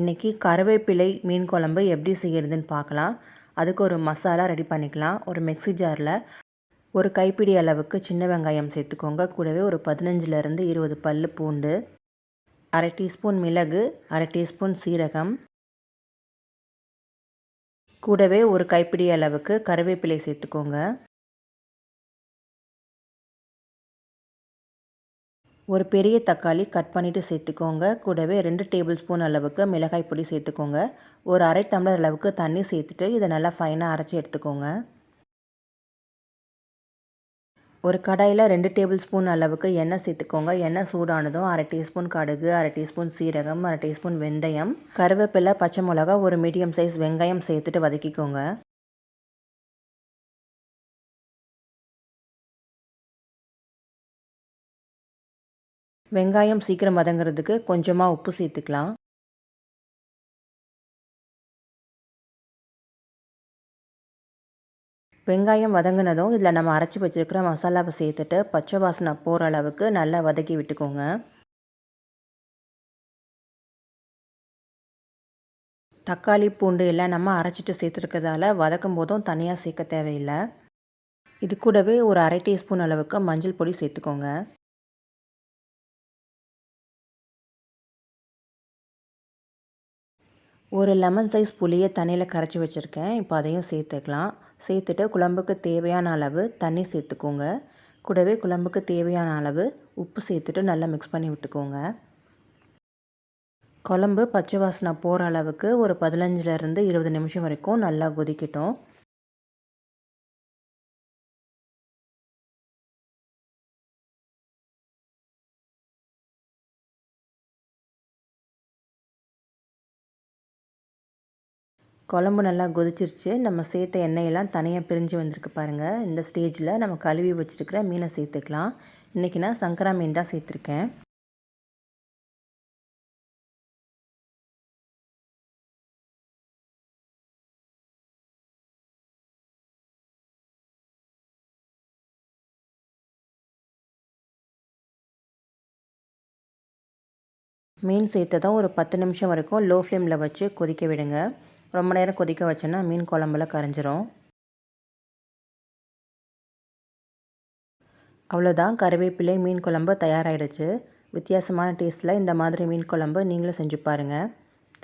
இன்றைக்கி கருவேப்பிலை மீன் குழம்பு எப்படி செய்கிறதுன்னு பார்க்கலாம். அதுக்கு ஒரு மசாலா ரெடி பண்ணிக்கலாம். ஒரு மிக்ஸி ஜாரில் ஒரு கைப்பிடி அளவுக்கு சின்ன வெங்காயம் சேர்த்துக்கோங்க. கூடவே ஒரு பதினஞ்சுலேருந்து இருபது பல் பூண்டு அரை டீஸ்பூன் மிளகு அரை டீஸ்பூன் சீரகம். கூடவே ஒரு கைப்பிடி அளவுக்கு கருவேப்பிலை சேர்த்துக்கோங்க. ஒரு பெரிய தக்காளி கட் பண்ணிவிட்டு சேர்த்துக்கோங்க. கூடவே ரெண்டு டேபிள் ஸ்பூன் அளவுக்கு மிளகாய் பொடி சேர்த்துக்கோங்க. ஒரு அரை டம்ளர் அளவுக்கு தண்ணி சேர்த்துட்டு இதை நல்லா ஃபைனாக அரைச்சி எடுத்துக்கோங்க. ஒரு கடாயில் ரெண்டு டேபிள் ஸ்பூன் அளவுக்கு எண்ணெய் சேர்த்துக்கோங்க. எண்ணெய் சூடானதும் அரை டீஸ்பூன் கடுகு அரை டீஸ்பூன் சீரகம் அரை டீஸ்பூன் வெந்தயம் கருவேப்பிலை பச்சை மிளகா ஒரு மீடியம் சைஸ் வெங்காயம் சேர்த்துட்டு வதக்கிக்கோங்க. வெங்காயம் சீக்கிரம் வதங்கிறதுக்கு கொஞ்சமாக உப்பு சேர்த்துக்கலாம். வெங்காயம் வதங்கினதும் இதில் நம்ம அரைச்சி வச்சுருக்கிற மசாலாவை சேர்த்துட்டு பச்சை வாசனை போகிற அளவுக்கு நல்லா வதக்கி விட்டுக்கோங்க. தக்காளி பூண்டு எல்லாம் நம்ம அரைச்சிட்டு சேர்த்துருக்கிறதால வதக்கும் போதும் தனியாக சேர்க்க தேவையில்லை. இது கூடவே ஒரு அரை டீஸ்பூன் அளவுக்கு மஞ்சள் பொடி சேர்த்துக்கோங்க. ஒரு லெமன் சைஸ் புளியை தண்ணியில் கரைச்சி வச்சுருக்கேன். இப்போ அதையும் சேர்த்துக்கலாம். சேர்த்துட்டு குழம்புக்கு தேவையான அளவு தண்ணி சேர்த்துக்கோங்க. கூடவே குழம்புக்கு தேவையான அளவு உப்பு சேர்த்துட்டு நல்லா மிக்ஸ் பண்ணி விட்டுக்கோங்க. குழம்பு பச்சை வாசனை போகிற அளவுக்கு ஒரு பதினஞ்சுலேருந்து இருபது நிமிஷம் வரைக்கும் நல்லா கொதிக்கட்டும். குழம்பு நல்லா கொதிச்சிருச்சு. நம்ம சேர்த்த எண்ணெயெல்லாம் தனியாக பிரிஞ்சு வந்திருக்கு பாருங்கள் இந்த ஸ்டேஜில் நம்ம கழுவி வச்சுருக்கிற மீனை சேர்த்துக்கலாம். இன்றைக்கி நான் சங்கரா மீன் தான் சேர்த்துருக்கேன். மீன் சேர்த்ததும் ஒரு பத்து நிமிஷம் வரைக்கும் லோ ஃப்ளேமில் வச்சு கொதிக்க விடுங்க. ரொம்ப நேரம் கொதிக்க வச்சோன்னா மீன் குழம்புல கரைஞ்சிரும். அவ்வளோதான் கருவேப்பிலை மீன் குழம்பு தயாராகிடுச்சு வித்தியாசமான டேஸ்ட்டில் இந்த மாதிரி மீன் குழம்பு நீங்களும் செஞ்சு பாருங்கள்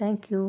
தேங்க்யூ